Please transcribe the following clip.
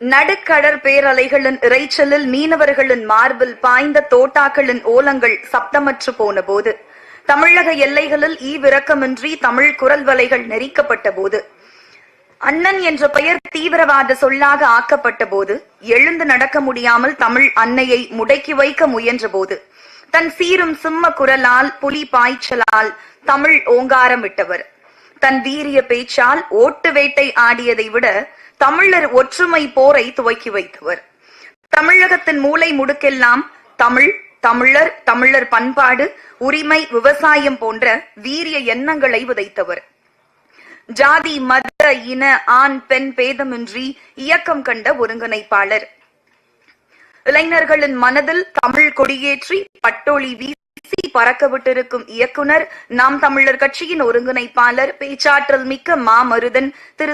நடுக்கடற் பேரலைகளின் இறைச்சலில் மீனவர்களின் மார்பில் பாய்ந்த தோட்டாக்களின் ஓலங்கள் சப்தமற்று போனபோது தமிழக எல்லைகளில் ஈவிரக்கமின்றி தமிழ் குரல் வலைகள் நெரிக்கப்பட்ட போது அண்ணன் என்ற பெயர் தீவிரவாத சொல்லாக ஆக்கப்பட்ட போது எழுந்து நடக்க முடியாமல் தமிழ் அன்னையை முடக்கி வைக்க முயன்ற போது தன் சீரும் சிம்ம குரலால் புலி பாய்ச்சலால் தமிழ் ஓங்காரம் விட்டவர். தன் வீரிய பேச்சால் ஓட்டு வேட்டை ஆடியதை விட தமிழர் ஒற்றுமை போரை துவக்கி வைத்தவர். தமிழகத்தின் மூளை முடுக்கெல்லாம் தமிழ் தமிழர் தமிழர் பண்பாடு உரிமை விவசாயம் போன்ற வீரிய எண்ணங்களை விதைத்தவர். ஜாதி மத இன ஆண் பெண் பேதமின்றி இயக்கம் கண்ட ஒருங்கிணைப்பாளர். இளைஞர்களின் மனதில் தமிழ் கொடியேற்றி பட்டொளி வீசி பறக்க விட்டிருக்கும் இயக்குனர் நாம் தமிழர் கட்சியின் ஒருங்கிணைப்பாளர் பேச்சாற்றல் மிக்க மாமருதன் திரு